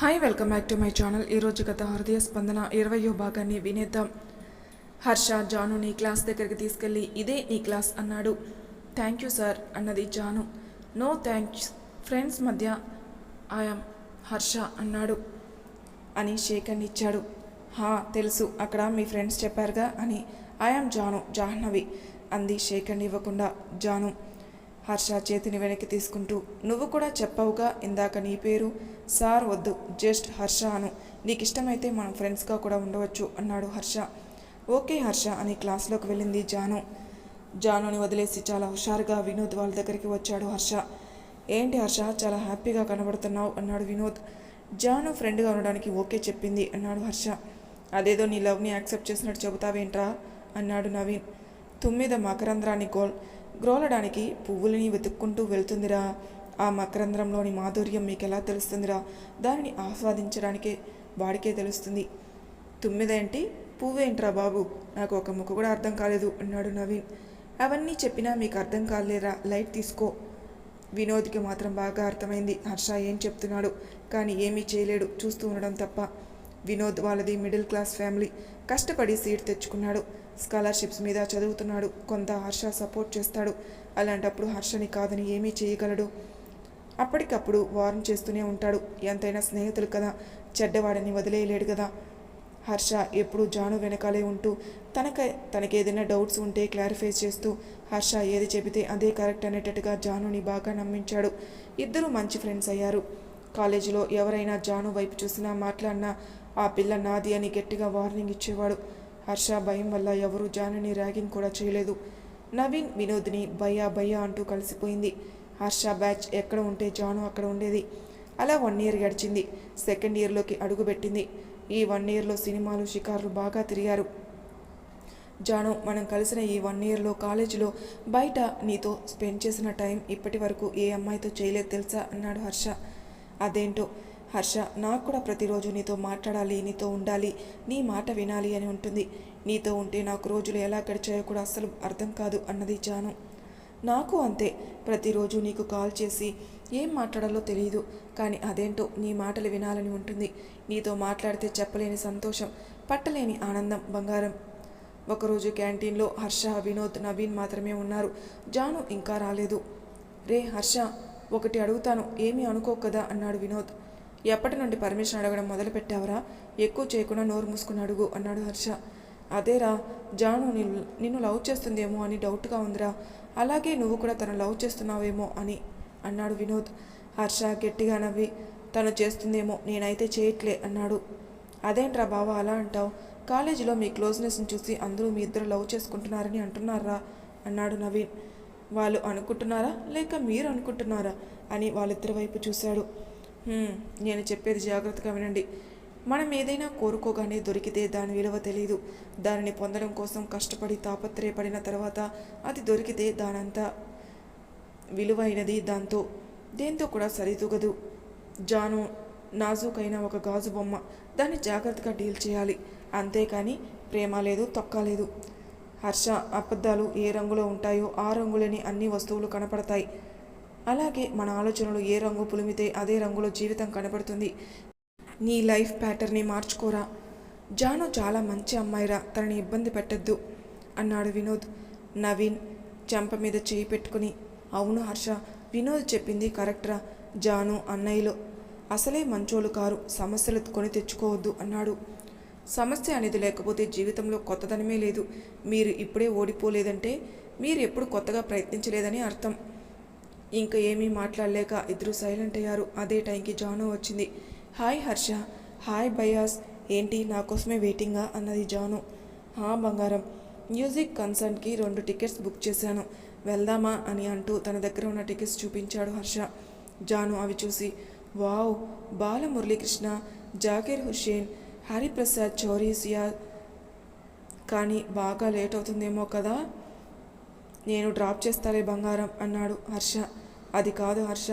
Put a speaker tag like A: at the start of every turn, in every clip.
A: Hi welcome back to my channel ఈరోజు గత హృదయ స్పందన ఇరవయో భాగాన్ని వినేద్దాం. హర్ష జాను నీ క్లాస్ దగ్గరికి తీసుకెళ్ళి ఇదే నీ క్లాస్ అన్నాడు. థ్యాంక్ యూ సార్ అన్నది జాను. నో థ్యాంక్స్ ఫ్రెండ్స్ మధ్య ఐఎమ్ హర్ష అన్నాడు. అని షేక్ ఇచ్చాడు. హా తెలుసు అక్కడ మీ ఫ్రెండ్స్ చెప్పారుగా అని. ఐఎమ్ జాను జాహ్నవి అంది షేక్ ఇవ్వకుండా జాను. హర్ష చేతిని వెనక్కి తీసుకుంటూ నువ్వు కూడా చెప్పవుగా ఇందాక నీ పేరు? సార్ వద్దు జస్ట్ హర్ష అను. నీకు ఇష్టమైతే మనం ఫ్రెండ్స్గా కూడా ఉండవచ్చు అన్నాడు హర్ష. ఓకే హర్ష అని క్లాస్లోకి వెళ్ళింది జాను. జానుని వదిలేసి చాలా హుషారుగా వినోద్ వాళ్ళ దగ్గరికి వచ్చాడు హర్ష. ఏంటి హర్ష చాలా హ్యాపీగా కనబడుతున్నావు అన్నాడు వినోద్. జాను ఫ్రెండ్గా ఉండడానికి ఓకే చెప్పింది అన్నాడు హర్ష. అదేదో నీ లవ్ని యాక్సెప్ట్ చేసినట్టు చెబుతావేంట్రా? అన్నాడు నవీన్. తొమ్మిది మకరంధ్రాన్ని గోల్ గ్రోలడానికి పువ్వులని వెతుక్కుంటూ వెళ్తుందిరా. ఆ మకరంధ్రంలోని మాధుర్యం మీకు ఎలా తెలుస్తుందిరా? దానిని ఆస్వాదించడానికే వాడికే తెలుస్తుంది. తుమ్మిదేంటి? పువ్వేంట్రా బాబు? నాకు ఒక ముక్క కూడా అర్థం కాలేదు అన్నాడు నవీన్. అవన్నీ చెప్పినా మీకు అర్థం కాలేరా? లైట్ తీసుకో. వినోద్కి మాత్రం బాగా అర్థమైంది. హర్ష ఏం చెప్తున్నాడు? కానీ ఏమీ చేయలేడు. చూస్తూ ఉండడం తప్ప. వినోద్ వాళ్ళది మిడిల్ క్లాస్ ఫ్యామిలీ. కష్టపడి సీట్ తెచ్చుకున్నాడు. స్కాలర్షిప్స్ మీద చదువుతున్నాడు. కొంత హర్ష సపోర్ట్ చేస్తాడు. అలాంటప్పుడు హర్షని కాదని ఏమీ చేయగలడు. అప్పటికప్పుడు వార్న్ చేస్తూనే ఉంటాడు. ఎంతైనా స్నేహితులు కదా. చెడ్డవాడని వదిలేయలేడు కదా. హర్ష ఎప్పుడూ జాను వెనకాలే ఉంటూ తనక తనకేదైనా డౌట్స్ ఉంటే క్లారిఫై చేస్తూ హర్ష ఏది చెబితే అదే కరెక్ట్ అనేటట్టుగా జానుని బాగా నమ్మించాడు. ఇద్దరూ మంచి ఫ్రెండ్స్ అయ్యారు. కాలేజీలో ఎవరైనా జాను వైపు చూసినా మాట్లాడినా ఆ పిల్ల నాది అని గట్టిగా వార్నింగ్ ఇచ్చేవాడు. హర్ష భయం వల్ల ఎవరూ జానని ర్యాగింగ్ కూడా చేయలేదు. నవీన్ వినోద్ని భయ్యా భయ్యా అంటూ కలిసిపోయింది. హర్ష బ్యాచ్ ఎక్కడ ఉంటే జాను అక్కడ ఉండేది. అలా వన్ ఇయర్ గడిచింది. సెకండ్ ఇయర్లోకి అడుగుపెట్టింది. ఈ వన్ ఇయర్లో సినిమాలు షికార్లు బాగా తిరిగారు. జాను మనం కలిసిన ఈ వన్ ఇయర్లో కాలేజీలో బయట నీతో స్పెండ్ చేసిన టైం ఇప్పటి వరకు ఏ అమ్మాయితో చేయలేదు తెలుసా? అన్నాడు హర్ష. అదేంటో? హర్ష నాకు కూడా ప్రతిరోజు నీతో మాట్లాడాలి నీతో ఉండాలి నీ మాట వినాలి అని ఉంటుంది. నీతో ఉంటే నాకు రోజులు ఎలా గడిచాయో కూడా అస్సలు అర్థం కాదు అన్నది జాను. నాకు అంతే. ప్రతిరోజు నీకు కాల్ చేసి ఏం మాట్లాడాలో తెలియదు కానీ అదేంటో నీ మాటలు వినాలని ఉంటుంది. నీతో మాట్లాడితే చెప్పలేని సంతోషం పట్టలేని ఆనందం బంగారం. ఒకరోజు క్యాంటీన్లో హర్ష వినోద్ నవీన్ మాత్రమే ఉన్నారు. జాను ఇంకా రాలేదు. రే హర్ష ఒకటి అడుగుతాను ఏమీ అనుకోకదా? అన్నాడు వినోద్. ఎప్పటి నుండి పర్మిషన్ అడగడం మొదలుపెట్టావరా? ఎక్కువ చేయకుండా నోరు మూసుకుని అడుగు అన్నాడు హర్ష. అదేరా జాను నిన్ను నిన్ను లవ్ చేస్తుందేమో అని డౌట్గా ఉందిరా. అలాగే నువ్వు కూడా తను లవ్ చేస్తున్నావేమో అని అన్నాడు వినోద్. హర్ష గట్టిగా నవ్వి తను చేస్తుందేమో నేనైతే చేయట్లే అన్నాడు. అదేంట్రా బావ అలా అంటావు? కాలేజీలో మీ క్లోజ్నెస్ని చూసి అందరూ మీ ఇద్దరు లవ్ చేసుకుంటున్నారని అంటున్నారా? అన్నాడు నవీన్. వాళ్ళు అనుకుంటున్నారా? లేక మీరు అనుకుంటున్నారా? అని వాళ్ళిద్దరి వైపు చూశాడు. నేను చెప్పేది జాగ్రత్తగా వినండి. మనం ఏదైనా కోరుకోగానే దొరికితే దాని విలువ తెలియదు దానిని పొందడం కోసం కష్టపడి తాపత్రయపడిన తర్వాత అది దొరికితే దానంతా విలువైనది దాంతో. దేంతో కూడా సరితూగదు. జాను నాజుకైన ఒక గాజు బొమ్మ. దాన్ని జాగ్రత్తగా డీల్ చేయాలి. అంతేకాని ప్రేమ లేదు తొక్క లేదు. హర్ష అబద్ధాలు ఏ రంగులో ఉంటాయో ఆ రంగులోని అన్ని వస్తువులు కనపడతాయి. అలాగే మన ఆలోచనలు ఏ రంగు పులిమితే అదే రంగులో జీవితం కనబడుతుంది. నీ లైఫ్ ప్యాటర్న్ని మార్చుకోరా. జాను చాలా మంచి అమ్మాయిరా తనని ఇబ్బంది పెట్టద్దు అన్నాడు వినోద్. నవీన్ చెంప మీద చేయి పెట్టుకుని అవును హర్ష వినోద్ చెప్పింది కరెక్ట్రా జాను అన్నయ్యలు. అసలే మంచోళ్ళు కారు సమస్యలు కొని తెచ్చుకోవద్దు అన్నాడు. సమస్య అనేది లేకపోతే జీవితంలో కొత్తదనమే లేదు. మీరు ఇప్పుడే ఓడిపోలేదంటే మీరు ఎప్పుడు కొత్తగా ప్రయత్నించలేదని అర్థం. ఇంకా ఏమీ మాట్లాడలేక ఇద్దరు సైలెంట్ అయ్యారు. అదే టైంకి జాను వచ్చింది. హాయ్ హర్ష. హాయ్ బయాస్ ఏంటి నా కోసమే వెయిటింగా? అన్నది జాను. హా బంగారం. మ్యూజిక్ కన్సర్ట్కి రెండు టికెట్స్ బుక్ చేశాను. వెళ్దామా? అని అంటూ తన దగ్గర ఉన్న టికెట్స్ చూపించాడు హర్ష. జాను అవి చూసి వావ్ బాల మురళీకృష్ణ జాకీర్ హుషేన్ హరిప్రసాద్ చౌరీసియా కానీ బాగా లేట్ అవుతుందేమో కదా? నేను డ్రాప్ చేస్తాలే బంగారం అన్నాడు హర్ష. అది కాదు హర్ష.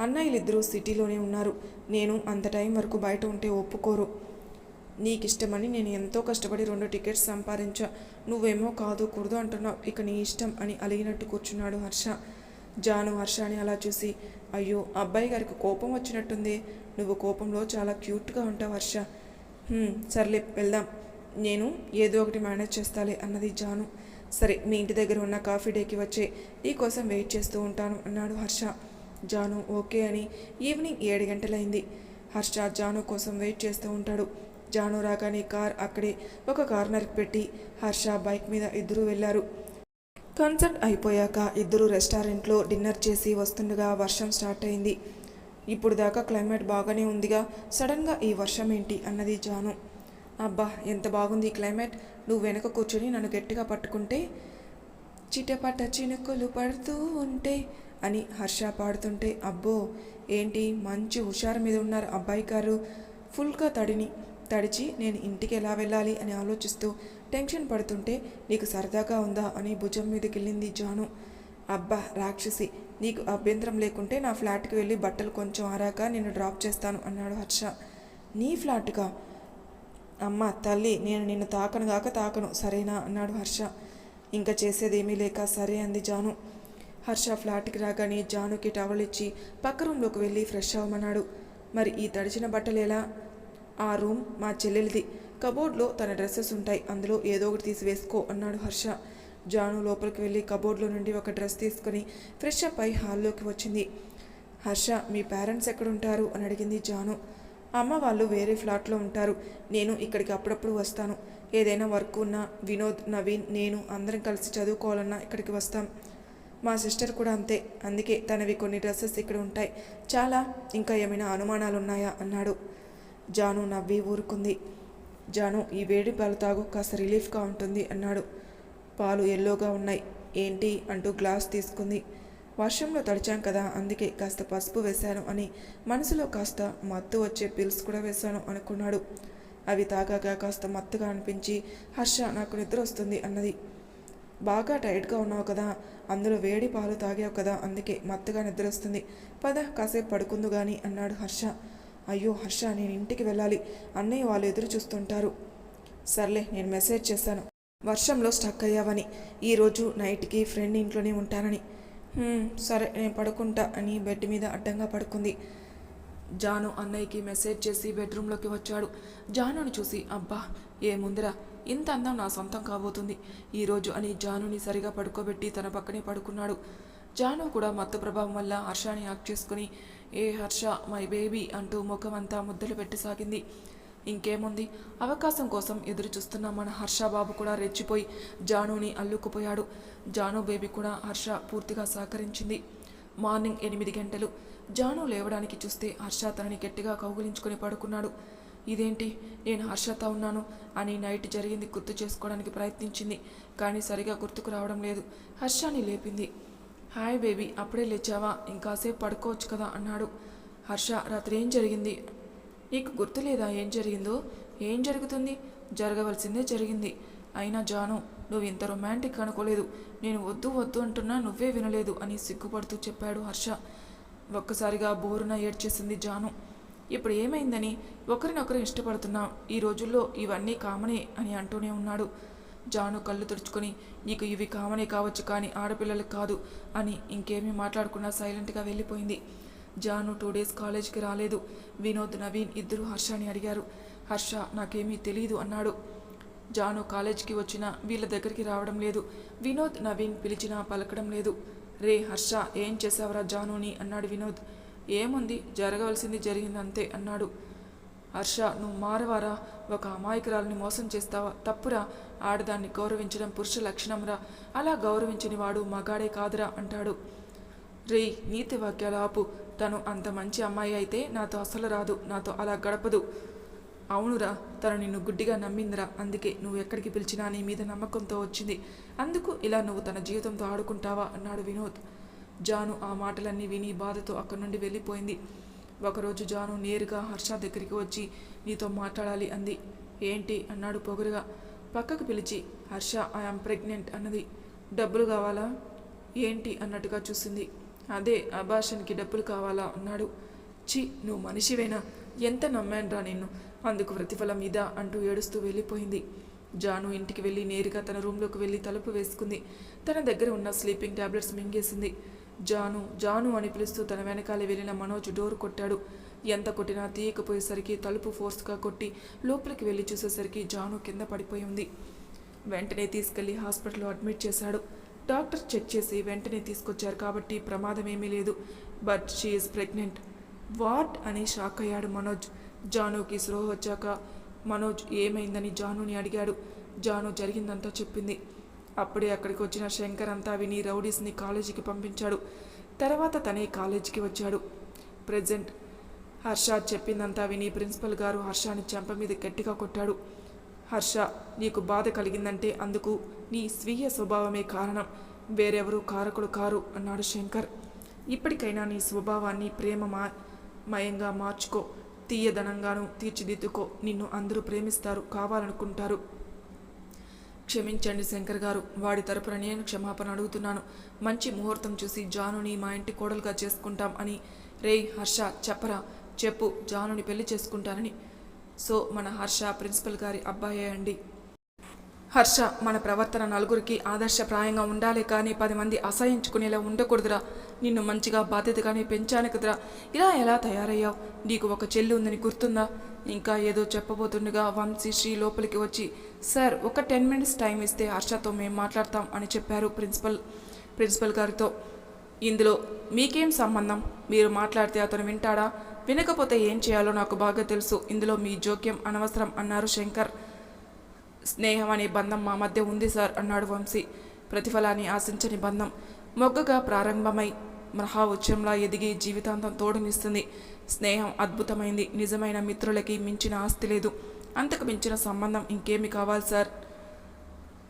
A: అన్నయ్యలిద్దరూ సిటీలోనే ఉన్నారు. నేను అంత టైం వరకు బయట ఉంటే ఒప్పుకోరు. నీకు ఇష్టమని నేను ఎంతో కష్టపడి రెండు టికెట్స్ సంపాదించా. నువ్వేమో కాదు కూడదు అంటున్నావు. ఇక నీ ఇష్టం అని అలిగినట్టు కూర్చున్నాడు హర్ష. జాను హర్షాని అలా చూసి అయ్యో అబ్బాయి గారికి కోపం వచ్చినట్టుంది. నువ్వు కోపంలో చాలా క్యూట్గా ఉంటావు హర్ష. సర్లే వెళ్దాం. నేను ఏదో ఒకటి మేనేజ్ చేస్తాలే అన్నది జాను. సరే మీ ఇంటి దగ్గర ఉన్న కాఫీ డేకి వచ్చే నీ కోసం వెయిట్ చేస్తూ ఉంటాను అన్నాడు హర్ష. జాను ఓకే అని. ఈవినింగ్ ఏడు గంటలైంది. హర్ష జాను కోసం వెయిట్ చేస్తూ ఉంటాడు. జాను రాగానే కార్ అక్కడే ఒక కార్నర్కి పెట్టి హర్ష బైక్ మీద ఇద్దరూ వెళ్ళారు. కన్సర్ట్ అయిపోయాక ఇద్దరు రెస్టారెంట్లో డిన్నర్ చేసి వస్తుండగా వర్షం స్టార్ట్ అయింది. ఇప్పుడు దాకా క్లైమేట్ బాగానే ఉందిగా సడన్గా ఈ వర్షం ఏంటి అన్నది జాను. అబ్బా ఎంత బాగుంది ఈ క్లైమేట్. నువ్వు వెనక కూర్చొని నన్ను గట్టిగా పట్టుకుంటే చిటపట చినుకులు పడుతూ ఉంటే అని హర్ష పాడుతుంటే అబ్బో ఏంటి? మంచి హుషారు మీద ఉన్నారు అబ్బాయి గారు. ఫుల్గా తడిని తడిచి నేను ఇంటికి ఎలా వెళ్ళాలి అని ఆలోచిస్తూ టెన్షన్ పడుతుంటే నీకు సరదాగా ఉందా అని భుజం మీదకెళ్ళింది జాను. అబ్బా రాక్షసి నీకు అభ్యంతరం లేకుంటే నా ఫ్లాట్కి వెళ్ళి బట్టలు కొంచెం ఆరాక నేను డ్రాప్ చేస్తాను అన్నాడు హర్ష. నీ ఫ్లాట్గా అమ్మ తల్లి నేను నిన్ను తాకను గాక తాకను. సరేనా? అన్నాడు హర్ష. ఇంకా చేసేదేమీ లేక సరే అంది జాను. హర్ష ఫ్లాట్కి రాగానే జానుకి టవల్ ఇచ్చి పక్క రూమ్లోకి వెళ్ళి ఫ్రెష్ అవ్వమన్నాడు. మరి ఈ తడిచిన బట్టలు ఎలా? ఆ రూమ్ మా చెల్లెలిది. కబోర్డ్లో తన డ్రెస్సెస్ ఉంటాయి. అందులో ఏదో ఒకటి తీసి వేసుకో అన్నాడు హర్ష. జాను లోపలికి వెళ్ళి కబోర్డ్లో నుండి ఒక డ్రెస్ తీసుకుని ఫ్రెష్ అప్ అయి హాల్లోకి వచ్చింది. హర్ష మీ పేరెంట్స్ ఎక్కడుంటారు? అని అడిగింది జాను. అమ్మ వాళ్ళు వేరే ఫ్లాట్లో ఉంటారు. నేను ఇక్కడికి అప్పుడప్పుడు వస్తాను. ఏదైనా వర్క్ ఉన్నా వినోద్ నవీన్ నేను అందరం కలిసి చదువుకోవాలన్నా ఇక్కడికి వస్తాం. మా సిస్టర్ కూడా అంతే. అందుకే తనవి కొన్ని డ్రెస్సెస్ ఇక్కడ ఉంటాయి. చాలా ఇంకా ఏమైనా అనుమానాలు ఉన్నాయా అన్నాడు. జాను నవ్వి ఊరుకుంది. జాను ఈ వేడి పాలు తాగు కాస్త రిలీఫ్గా ఉంటుంది అన్నాడు. పాలు ఎల్లోగా ఉన్నాయి. ఏంటి? అంటూ గ్లాస్ తీసుకుంది. వర్షంలో తడిచాం కదా అందుకే కాస్త పసుపు వేశాను అని మనసులో కాస్త మత్తు వచ్చే పిల్స్ కూడా వేశాను అనుకున్నాడు. అవి తాగాక కాస్త మత్తుగా అనిపించి హర్ష నాకు నిద్ర వస్తుంది అన్నది. బాగా టైట్గా ఉన్నావు కదా అందులో వేడి పాలు తాగావు కదా అందుకే మత్తుగా నిద్ర వస్తుంది. పద కాసేపు పడుకుందు గాని అన్నాడు హర్ష. అయ్యో హర్ష నేను ఇంటికి వెళ్ళాలి. అన్నయ్య వాళ్ళు ఎదురు చూస్తుంటారు. సర్లే నేను మెసేజ్ చేశాను. వర్షంలో స్టక్ అయ్యావని. ఈరోజు నైట్కి ఫ్రెండ్ ఇంట్లోనే ఉంటానని. సరే నేను పడుకుంటా అని బెడ్ మీద అడ్డంగా పడుకుంది. జాను అన్నయ్యకి మెసేజ్ చేసి బెడ్రూమ్లోకి వచ్చాడు. జానుని చూసి అబ్బా ఏముందిరా ఇంత అందం నా సొంతం కాబోతుంది. ఈరోజు అని జానుని సరిగా పడుకోబెట్టి తన పక్కనే పడుకున్నాడు. జాను కూడా మత్తు ప్రభావం వల్ల హర్షాని యాక్ట్ చేసుకుని ఏ హర్ష మై బేబీ అంటూ ముఖమంతా ముద్దలు పెట్టసాగింది. ఇంకేముంది? అవకాశం కోసం ఎదురు చూస్తున్న మన హర్ష బాబు కూడా రెచ్చిపోయి జానుని అల్లుకుపోయాడు. జాను బేబీ కూడా హర్ష పూర్తిగా సహకరించింది. మార్నింగ్ ఎనిమిది గంటలు. జాను లేవడానికి చూస్తే హర్ష తనని గట్టిగా కౌగులించుకొని పడుకున్నాడు. ఇదేంటి? నేను హర్షతో ఉన్నాను అని నైట్ జరిగింది గుర్తు చేసుకోవడానికి ప్రయత్నించింది కానీ సరిగా గుర్తుకు రావడం లేదు. హర్షాని లేపింది. హాయ్ బేబీ అప్పుడే లేచావా? ఇంకాసేపు పడుకోవచ్చు కదా అన్నాడు. హర్ష రాత్రి ఏం జరిగింది? నీకు గుర్తులేదా ఏం జరిగిందో? ఏం జరుగుతుంది? జరగవలసిందే జరిగింది. అయినా జాను నువ్వు ఇంత రొమాంటిక్ అనుకోలేదు. నేను వద్దు వద్దు అంటున్నా నువ్వే వినలేదు అని సిగ్గుపడుతూ చెప్పాడు హర్ష. ఒక్కసారిగా బోరున ఏడ్చేసింది జాను. ఇప్పుడు ఏమైందని? ఒకరినొకరు ఇష్టపడుతున్నాం. ఈ రోజుల్లో ఇవన్నీ కామనే అని అంటూనే ఉన్నాడు. జాను కళ్ళు తుడుచుకొని నీకు ఇవి కామనే కావచ్చు కానీ ఆడపిల్లలకు కాదు అని ఇంకేమీ మాట్లాడకుండా సైలెంట్గా వెళ్ళిపోయింది. జాను టూ డేస్ కాలేజ్కి రాలేదు. వినోద్ నవీన్ ఇద్దరు హర్షని అడిగారు. హర్ష నాకేమీ తెలియదు అన్నాడు. జాను కాలేజ్కి వచ్చినా వీళ్ళ దగ్గరికి రావడం లేదు. వినోద్ నవీన్ పిలిచినా పలకడం లేదు. రే హర్ష ఏం చేసావరా జానుని? అన్నాడు వినోద్. ఏముంది జరగవలసింది జరిగింది అంతే అన్నాడు. హర్ష నువ్వు మారవారా? ఒక అమాయకురాలని మోసం చేస్తావా? తప్పురా. ఆడదాన్ని గౌరవించడం పురుష లక్షణంరా. అలా గౌరవించని వాడు మగాడే కాదురా అంటాడు. రే నీతి వాక్యాలు ఆపు. తను అంత మంచి అమ్మాయి అయితే నాతో అసలు రాదు నాతో అలా గడపదు. అవునురా తను నిన్ను గుడ్డిగా నమ్మిందిరా అందుకే నువ్వు ఎక్కడికి పిలిచినా నీ మీద నమ్మకంతో వచ్చింది. అందుకు ఇలా నువ్వు తన జీవితంతో ఆడుకుంటావా? అన్నాడు వినోద్. జాను ఆ మాటలన్నీ విని బాధతో అక్కడి నుండి వెళ్ళిపోయింది. ఒకరోజు జాను నేరుగా హర్ష దగ్గరికి వచ్చి నీతో మాట్లాడాలి అంది. ఏంటి? అన్నాడు పొగరుగా. పక్కకు పిలిచి హర్ష ఐఎమ్ ప్రెగ్నెంట్ అన్నది. డబ్బులు కావాలా? ఏంటి? అన్నట్టుగా చూసింది. అదే అభాషన్కి డబ్బులు కావాలా అన్నాడు. చి నువ్వు మనిషివేనా? ఎంత నమ్మానురా నిన్ను? అందుకు ప్రతిఫలం ఇదా అంటూ ఏడుస్తూ వెళ్ళిపోయింది. జాను ఇంటికి వెళ్ళి నేరుగా తన రూమ్లోకి వెళ్ళి తలుపు వేసుకుంది. తన దగ్గర ఉన్న స్లీపింగ్ టాబ్లెట్స్ మింగేసింది. జాను జాను అని పిలుస్తూ తన వెనకాల వెళ్ళిన మనోజ్ డోర్ కొట్టాడు. ఎంత కొట్టినా తీయకపోయేసరికి తలుపు ఫోర్స్గా కొట్టి లోపలికి వెళ్ళి చూసేసరికి జాను కింద పడిపోయి ఉంది. వెంటనే తీసుకెళ్ళి హాస్పిటల్లో అడ్మిట్ చేశాడు. డాక్టర్ చెక్ చేసి వెంటనే తీసుకొచ్చారు కాబట్టి ప్రమాదం ఏమీ లేదు. But she's pregnant. వాట్ అని షాక్ అయ్యాడు మనోజ్. జానుకి స్పృహ వచ్చాక మనోజ్ ఏమైందని జానుని అడిగాడు. జాను జరిగిందంతా చెప్పింది. అప్పుడే అక్కడికి వచ్చిన శంకర్ అంతా విని రౌడీస్ని కాలేజీకి పంపించాడు. తర్వాత తనే కాలేజీకి వచ్చాడు. ప్రజెంట్. హర్ష చెప్పిందంతా విని ప్రిన్సిపల్ గారు హర్షాని చెంప మీద గట్టిగా కొట్టాడు. హర్ష నీకు బాధ కలిగిందంటే అందుకు నీ స్వీయ స్వభావమే కారణం. వేరెవరూ కారకుడు కారు అన్నాడు శంకర్. ఇప్పటికైనా నీ స్వభావాన్ని ప్రేమ మా మయంగా మార్చుకో. తీయదనంగాను తీర్చిదిద్దుకో. నిన్ను అందరూ ప్రేమిస్తారు కావాలనుకుంటారు. క్షమించండి శంకర్ గారు. వాడి తరపున నేను క్షమాపణ అడుగుతున్నాను. మంచి ముహూర్తం చూసి జానుని మా ఇంటి కోడలుగా చేసుకుంటాం అని రేయ్ హర్ష చెప్పరా? చెప్పు జానుని పెళ్ళి చేసుకుంటానని. సో మన హర్ష ప్రిన్సిపల్ గారి అబ్బాయే అండి. హర్ష మన ప్రవర్తన నలుగురికి ఆదర్శప్రాయంగా ఉండాలి కానీ పది మంది అసహించుకునేలా ఉండకూడదురా. నిన్ను మంచిగా బాధ్యతగానే పెంచాను కదరా. ఇలా ఎలా తయారయ్యావు? నీకు ఒక చెల్లి ఉందని గుర్తుందా? ఇంకా ఏదో చెప్పబోతుండగా వంశీ శ్రీ లోపలికి వచ్చి సార్ ఒక టెన్ మినిట్స్ టైం ఇస్తే హర్షతో మేము మాట్లాడతాం అని చెప్పారు ప్రిన్సిపల్ ప్రిన్సిపల్ గారితో. ఇందులో మీకేం సంబంధం? మీరు మాట్లాడితే అతను వింటాడా? వినకపోతే ఏం చేయాలో నాకు బాగా తెలుసు. ఇందులో మీ జోక్యం అనవసరం అన్నారు శంకర్. స్నేహం అనే బంధం మా మధ్య ఉంది సార్ అన్నాడు వంశీ. ప్రతిఫలాన్ని ఆశించని బంధం. మొగ్గగా ప్రారంభమై మహా ఉచ్చంలా ఎదిగి జీవితాంతం తోడునిస్తుంది స్నేహం అద్భుతమైంది. నిజమైన మిత్రులకి మించిన ఆస్తి లేదు. అంతకు మించిన సంబంధం ఇంకేమి కావాలి సార్?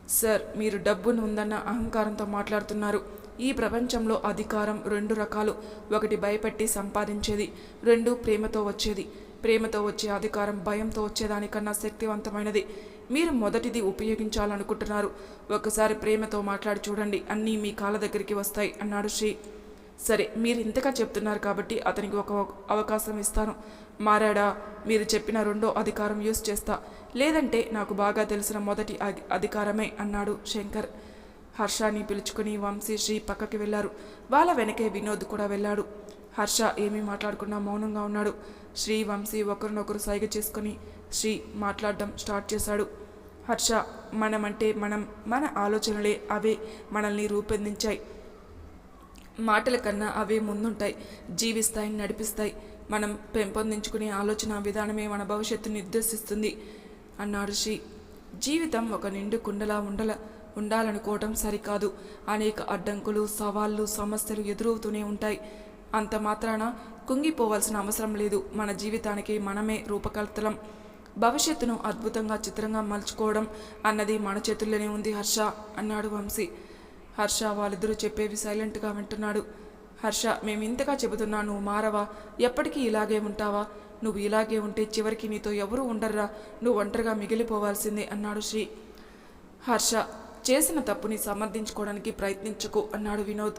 A: సార్ మీరు డబ్బును ఉందన్న అహంకారంతో మాట్లాడుతున్నారు. ఈ ప్రపంచంలో అధికారం రెండు రకాలు. ఒకటి భయపెట్టి సంపాదించేది రెండు ప్రేమతో వచ్చేది. ప్రేమతో వచ్చే అధికారం భయంతో వచ్చేదానికన్నా శక్తివంతమైనది. మీరు మొదటిది ఉపయోగించాలనుకుంటున్నారు. ఒకసారి ప్రేమతో మాట్లాడి చూడండి అన్నీ మీ కాళ్ళ దగ్గరికి వస్తాయి అన్నాడు శ్రీ. సరే మీరు ఇంతగా చెప్తున్నారు కాబట్టి అతనికి ఒక అవకాశం ఇస్తాను. మారాడా? మీరు చెప్పిన రెండో అధికారం యూస్ చేస్తా. లేదంటే నాకు బాగా తెలిసిన మొదటి అధి- అధికారమే అన్నాడు శంకర్. హర్షాని పిలుచుకుని వంశీ శ్రీ పక్కకి వెళ్ళారు. వాళ్ళ వెనకే వినోద్ కూడా వెళ్ళాడు. హర్ష ఏమీ మాట్లాడకుండా మౌనంగా ఉన్నాడు. శ్రీ వంశీ ఒకరినొకరు సైగ చేసుకుని శ్రీ మాట్లాడడం స్టార్ట్ చేశాడు. హర్ష మనమంటే మనం మన ఆలోచనలే అవే మనల్ని రూపొందించాయి. మాటల కన్నా అవే ముందుంటాయి. జీవిస్తాయి నడిపిస్తాయి. మనం పెంపొందించుకునే ఆలోచన విధానమే మన భవిష్యత్తు నిర్దేశిస్తుంది అన్నాడు శ్రీ. జీవితం ఒక నిండు కుండలా ఉండల ఉండాలనుకోవటం సరికాదు. అనేక అడ్డంకులు సవాళ్ళు సమస్యలు ఎదురవుతూనే ఉంటాయి. అంత మాత్రాన కుంగిపోవాల్సిన అవసరం లేదు. మన జీవితానికి మనమే రూపకల్తలం. భవిష్యత్తును అద్భుతంగా చిత్రంగా మలుచుకోవడం అన్నది మన చేతుల్లోనే ఉంది హర్ష అన్నాడు వంశీ. హర్ష వాళ్ళిద్దరూ చెప్పేవి సైలెంట్గా వింటున్నాడు. హర్ష మేము ఇంతగా చెబుతున్నా నువ్వు మారవా ఎప్పటికీ ఇలాగే ఉంటావా? నువ్వు ఇలాగే ఉంటే చివరికి నీతో ఎవరూ ఉండర్రా? నువ్వు ఒంటరిగా మిగిలిపోవాల్సిందే అన్నాడు శ్రీ. హర్ష చేసిన తప్పుని సమర్థించుకోవడానికి ప్రయత్నించకు అన్నాడు వినోద్.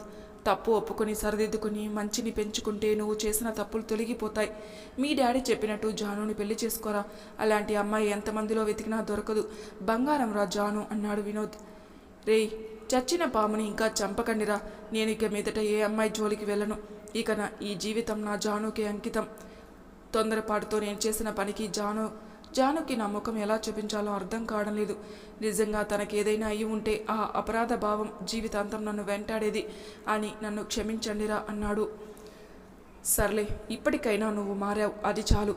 A: తప్పు ఒప్పుకొని సరిదిద్దుకుని మంచిని పెంచుకుంటే నువ్వు చేసిన తప్పులు తొలగిపోతాయి. మీ డాడీ చెప్పినట్టు జానుని పెళ్ళి చేసుకోరా? అలాంటి అమ్మాయి ఎంతమందిలో వెతికినా దొరకదు. బంగారం రా జాను అన్నాడు వినోద్. రేయ్ చచ్చిన పాముని ఇంకా చంపకండిరా. నేను ఇక మీదట ఏ అమ్మాయి జోలికి వెళ్ళను. ఇక నా ఈ జీవితం నా జానుకి అంకితం. తొందరపాటుతో నేను చేసిన పనికి జాను జానుకి నా ముఖం ఎలా చూపించాలో అర్థం కావడం లేదు. నిజంగా తనకి ఏదైనా అయి ఉంటే ఆ అపరాధ భావం జీవితాంతం నన్ను వెంటాడేది అని నన్ను క్షమించండిరా అన్నాడు. సర్లే ఇప్పటికైనా నువ్వు మారావు. అది చాలు.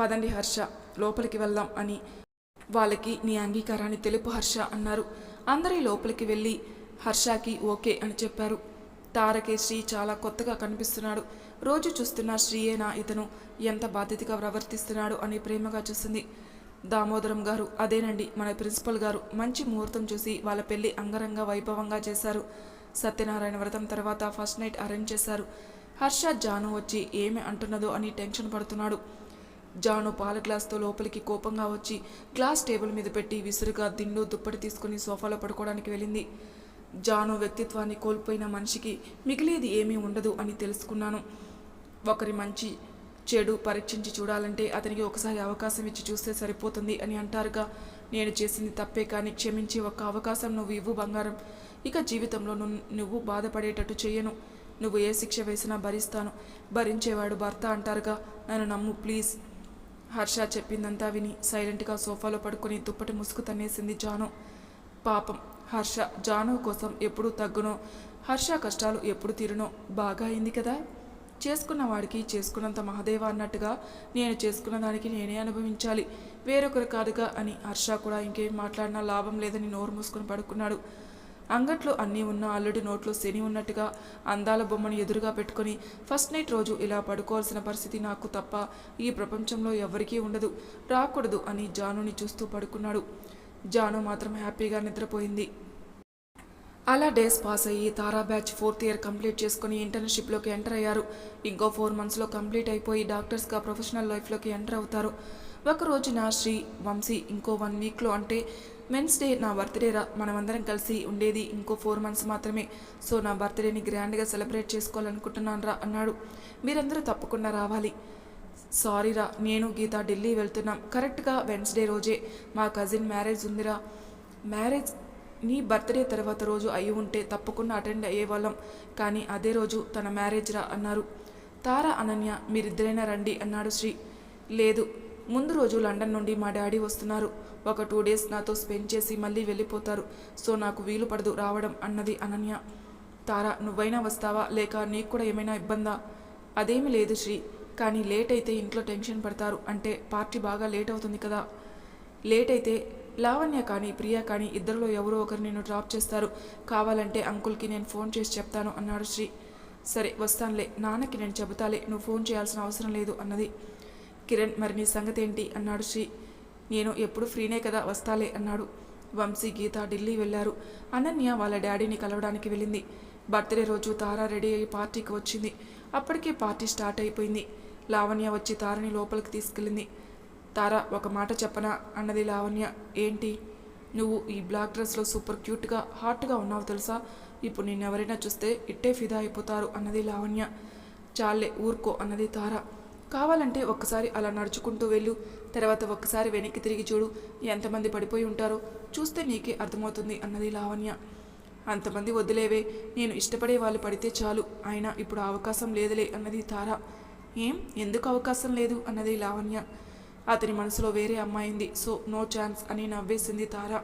A: పదండి హర్ష లోపలికి వెళ్దాం అని. వాళ్ళకి నీ అంగీకారాన్ని తెలుపు హర్ష అన్నారు. అందరి లోపలికి వెళ్ళి హర్షకి ఓకే అని చెప్పారు. తారకే శ్రీ చాలా కొత్తగా కనిపిస్తున్నాడు. రోజు చూస్తున్న శ్రీయేనా ఇతను ఎంత బాధ్యతగా ప్రవర్తిస్తున్నాడు అని ప్రేమగా చూసింది దామోదరం గారు అదేనండి మన ప్రిన్సిపల్ గారు మంచి ముహూర్తం చూసి వాళ్ళ పెళ్ళి అంగరంగ వైభవంగా చేశారు. సత్యనారాయణ వ్రతం తర్వాత ఫస్ట్ నైట్ అరేంజ్ చేశారు. హర్ష జాను వచ్చి ఏమి అంటున్నదో అని టెన్షన్ పడుతున్నాడు. జాను పాల గ్లాస్తో లోపలికి కోపంగా వచ్చి గ్లాస్ టేబుల్ మీద పెట్టి విసురుగా దిండు దుప్పటి తీసుకుని సోఫాలో పడుకోవడానికి వెళ్ళింది. జాను వ్యక్తిత్వాన్ని కోల్పోయిన మనిషికి మిగిలేది ఏమీ ఉండదు అని తెలుసుకున్నాను. ఒకరి మంచి చెడు పరీక్షించి చూడాలంటే అతనికి ఒకసారి అవకాశం ఇచ్చి చూస్తే సరిపోతుంది అని అంటారుగా. నేను చేసింది తప్పే కానీ క్షమించి ఒక అవకాశం నువ్వు ఇవ్వు బంగారం. ఇక జీవితంలో నువ్వు బాధపడేటట్టు చేయను నువ్వు ఏ శిక్ష వేసినా భరిస్తాను. భరించేవాడు భర్త అంటారుగా. నన్ను నమ్ము ప్లీజ్. హర్ష చెప్పిందంతా విని సైలెంట్గా సోఫాలో పడుకొని దుప్పటి ముసుగు తన్నేసింది జాను. పాపం హర్ష జాను కోసం ఎప్పుడు తగ్గునో. హర్ష కష్టాలు ఎప్పుడు తీరును. బాగా అయింది కదా? చేసుకున్న వాడికి చేసుకున్నంత మహదేవ అన్నట్టుగా నేను చేసుకున్న దానికి నేనే అనుభవించాలి. వేరొకరు కాదుగా అని హర్ష కూడా ఇంకేం మాట్లాడినా లాభం లేదని నోరు మూసుకొని పడుకున్నాడు. అంగట్లో అన్నీ ఉన్న అల్లుడి నోట్లో శని ఉన్నట్టుగా అందాల బొమ్మను ఎదురుగా పెట్టుకొని ఫస్ట్ నైట్ రోజు ఇలా పడుకోవాల్సిన పరిస్థితి నాకు తప్ప ఈ ప్రపంచంలో ఎవరికీ ఉండదు. రాకూడదు అని జానుని చూస్తూ పడుకున్నాడు. జాను మాత్రం హ్యాపీగా నిద్రపోయింది. అలా డేస్ పాస్ అయ్యి Tara batch fourth year complete చేసుకుని ఇంటర్న్షిప్లోకి ఎంటర్ అయ్యారు. ఇంకో ఫోర్ మంత్స్లో కంప్లీట్ అయిపోయి డాక్టర్స్గా ప్రొఫెషనల్ లైఫ్లోకి ఎంటర్ అవుతారు. ఒక రోజున శ్రీ వంశీ ఇంకో వన్ వీక్లో అంటే మెన్స్ డే నా బర్త్డే రా మనమందరం కలిసి ఉండేది ఇంకో ఫోర్ మంత్స్ మాత్రమే. సో నా బర్త్డేని గ్రాండ్గా సెలబ్రేట్ చేసుకోవాలనుకుంటున్నాను రా అన్నాడు. మీరందరూ తప్పకుండా రావాలి. సారీరా నేను గీత ఢిల్లీ వెళ్తున్నాం. కరెక్ట్గా వెన్స్డే రోజే మా కజిన్ మ్యారేజ్ ఉందిరా. మ్యారేజ్ నీ బర్త్డే తర్వాత రోజు అయి ఉంటే తప్పకుండా అటెండ్ అయ్యేవాళ్ళం. కానీ అదే రోజు తన మ్యారేజ్ రా అన్నారు. తార అనన్య మీరిద్దరైనా రండి అన్నాడు శ్రీ. లేదు ముందు రోజు లండన్ నుండి మా డాడీ వస్తున్నారు. ఒక టూ డేస్ నాతో స్పెండ్ చేసి మళ్ళీ వెళ్ళిపోతారు. సో నాకు వీలు పడదు రావడం అన్నది అనన్య. తార నువ్వైనా వస్తావా? లేక నీకు కూడా ఏమైనా ఇబ్బందా? అదేమీ లేదు శ్రీ. కానీ లేట్ అయితే ఇంట్లో టెన్షన్ పడతారు. అంటే పార్టీ బాగా లేట్ అవుతుంది కదా. లేట్ అయితే లావణ్య కానీ ప్రియా కానీ ఇద్దరిలో ఎవరో ఒకరు నేను డ్రాప్ చేస్తారు. కావాలంటే అంకుల్కి నేను ఫోన్ చేసి చెప్తాను అన్నాడు శ్రీ. సరే వస్తానులే. నాన్నకి నేను చెబుతాలే. నువ్వు ఫోన్ చేయాల్సిన అవసరం లేదు అన్నది. కిరణ్ మరి నీ సంగతి ఏంటి అన్నాడు శ్రీ. నేను ఎప్పుడు ఫ్రీనే కదా వస్తాలే అన్నాడు. వంశీ గీత ఢిల్లీ వెళ్ళారు. అనన్య వాళ్ళ డాడీని కలవడానికి వెళ్ళింది. బర్త్డే రోజు తారా రెడీ అయ్యి పార్టీకి వచ్చింది. అప్పటికే పార్టీ స్టార్ట్ అయిపోయింది. లావణ్య వచ్చి తారని లోపలికి తీసుకెళ్ళింది. తార ఒక మాట చెప్పనా? అన్నది లావణ్య. ఏంటి? నువ్వు ఈ బ్లాక్ డ్రెస్లో సూపర్ క్యూట్గా హాట్గా ఉన్నావు తెలుసా? ఇప్పుడు నేను ఎవరైనా చూస్తే ఇట్టే ఫిదా అయిపోతారు అన్నది లావణ్య. చాలే ఊరుకో అన్నది తార. కావాలంటే ఒక్కసారి అలా నడుచుకుంటూ వెళ్ళు. తర్వాత ఒక్కసారి వెనక్కి తిరిగి చూడు. ఎంతమంది పడిపోయి ఉంటారో చూస్తే నీకే అర్థమవుతుంది అన్నది లావణ్య. అంతమంది వదిలేవే నేను ఇష్టపడే వాళ్ళు పడితే చాలు. అయినా ఇప్పుడు అవకాశం లేదులే అన్నది తార. ఏం? ఎందుకు అవకాశం లేదు? అన్నది లావణ్య. అతని మనసులో వేరే అమ్మాయింది సో నో ఛాన్స్ అని నవ్వేసింది తార.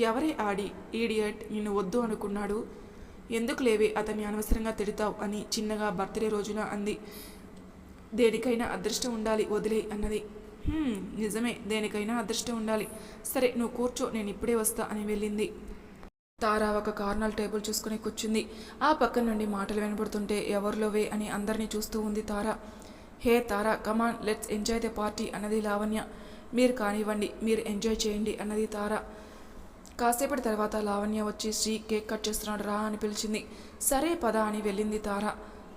A: ఎవరే ఆడి ఈడియట్ నిన్ను వద్దు అనుకున్నాడు. ఎందుకు లేవే? అతన్ని అనవసరంగా తిడతావు అని చిన్నగా బర్త్డే రోజున అంది. దేనికైనా అదృష్టం ఉండాలి వదిలే అన్నది. నిజమే. దేనికైనా అదృష్టం ఉండాలి. సరే నువ్వు కూర్చో నేను ఇప్పుడే వస్తా అని వెళ్ళింది. తార ఒక కార్నర్ టేబుల్ చూసుకుని కూర్చుంది. ఆ పక్క నుండి మాటలు వినబడుతుంటే ఎవరిలోవే అని అందరినీ చూస్తూ ఉంది Tara. Hey Tara come on let's enjoy the party అన్నది లావణ్య. మీరు కానివ్వండి మీరు ఎంజాయ్ చేయండి అన్నది తార. కాసేపటి తర్వాత లావణ్య వచ్చి శ్రీ కేక్ కట్ చేస్తున్నాడు రా అని పిలిచింది. సరే పద అని వెళ్ళింది తార.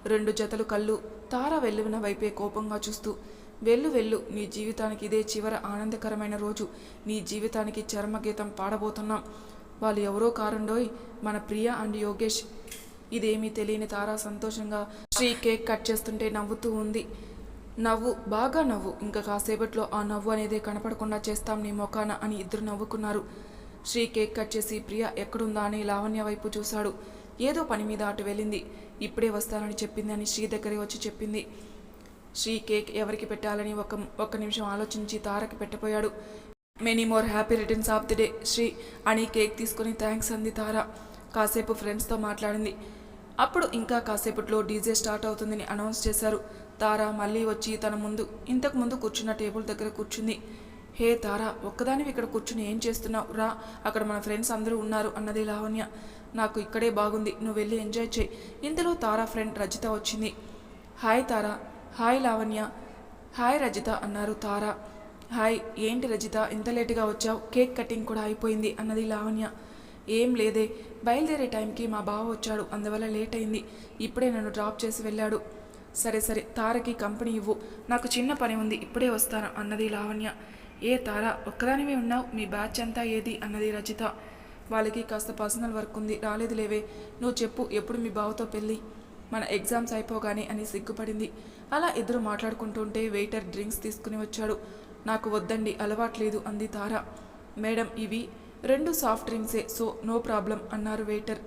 A: రెండు జతలు కళ్ళు తార వెళ్ళిన వైపే కోపంగా చూస్తూ వెళ్ళు వెళ్ళు నీ జీవితానికి ఇదే చివర ఆనందకరమైన రోజు. నీ జీవితానికి చర్మగీతం పాడబోతున్నాం. వాళ్ళు ఎవరో కారుండోయ్ మన ప్రియ అండ్ యోగేష్. ఇదేమీ తెలియని తార సంతోషంగా శ్రీ కేక్ కట్ చేస్తుంటే నవ్వుతూ ఉంది. నవ్వు బాగా నవ్వు. ఇంకా కాసేపట్లో ఆ నవ్వు అనేది కనపడకుండా చేస్తాం నీ మొఖాన అని ఇద్దరు నవ్వుకున్నారు. శ్రీ కేక్ కట్ చేసి ప్రియ ఎక్కడుందా అని లావణ్య వైపు చూశాడు. ఏదో పని మీద అటు వెళ్ళింది. ఇప్పుడే వస్తానని చెప్పింది అని శ్రీ దగ్గరే వచ్చి చెప్పింది. శ్రీ కేక్ ఎవరికి పెట్టాలని ఒక ఒక్క నిమిషం ఆలోచించి తారకి పెట్టబోయాడు many more happy returns of the day Sri అని కేక్ తీసుకొని థ్యాంక్స్ అంది తార. కాసేపు ఫ్రెండ్స్తో మాట్లాడింది. అప్పుడు ఇంకా కాసేపట్లో డీజే స్టార్ట్ అవుతుందని అనౌన్స్ చేశారు. తార మళ్ళీ వచ్చి తన ముందు ఇంతకు ముందు కూర్చున్న టేబుల్ దగ్గర కూర్చుంది. హే తారా ఒక్కదానివి ఇక్కడ కూర్చుని ఏం చేస్తున్నావు? రా అక్కడ మన ఫ్రెండ్స్ అందరూ ఉన్నారు అన్నది లావణ్య. నాకు ఇక్కడే బాగుంది నువ్వు వెళ్ళి ఎంజాయ్ చేయి. ఇంతలో తారా ఫ్రెండ్ రజిత వచ్చింది. Hi Tara hi Lavanya hi Rajitha అన్నారు తారా. హాయ్ ఏంటి రజిత? ఇంత లేటుగా వచ్చావు. కేక్ కటింగ్ కూడా అయిపోయింది అన్నది లావణ్య. ఏం లేదే బయలుదేరే టైంకి మా బావ వచ్చాడు. అందువల్ల లేట్ అయింది. ఇప్పుడే నన్ను డ్రాప్ చేసి వెళ్ళాడు. సరే సరే తారకి కంపెనీ ఇవ్వు. నాకు చిన్న పని ఉంది ఇప్పుడే వస్తాను అన్నది లావణ్య. ఏ తార ఒక్కదానివే ఉన్నావు? మీ బ్యాచ్ అంతా ఏది? అన్నది రజిత. వాళ్ళకి కాస్త పర్సనల్ వర్క్ ఉంది రాలేదు లేవే. నువ్వు చెప్పు ఎప్పుడు మీ బావతో పెళ్ళి? మన ఎగ్జామ్స్ అయిపోగానే అని సిగ్గుపడింది. అలా ఇద్దరు మాట్లాడుకుంటుంటే వెయిటర్ డ్రింక్స్ తీసుకుని వచ్చాడు. నాకు వద్దండి అలవాట్లేదు అంది తార. మేడం ఇవి రెండు సాఫ్ట్ డ్రింక్సే సో నో ప్రాబ్లం అన్నారు వెయిటర్.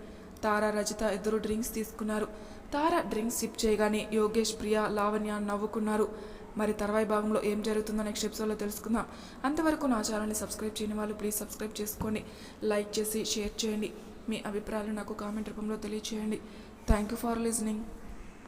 A: తారా రజిత ఇద్దరు డ్రింక్స్ తీసుకున్నారు. తారా డ్రింక్స్ సిప్ చేయగానే యోగేష్ ప్రియా లావణ్య నవ్వుకున్నారు. మరి తర్వాయి భాగంలో ఏం జరుగుతుందో నెక్స్ట్ ఎపిసోడ్లో తెలుసుకుందాం. అంతవరకు నా ఛానల్ని సబ్స్క్రైబ్ చేయని వాళ్ళు ప్లీజ్ సబ్స్క్రైబ్ చేసుకోండి. లైక్ చేసి షేర్ చేయండి. మీ అభిప్రాయాలు నాకు కామెంట్ రూపంలో తెలియచేయండి. Thank you for listening.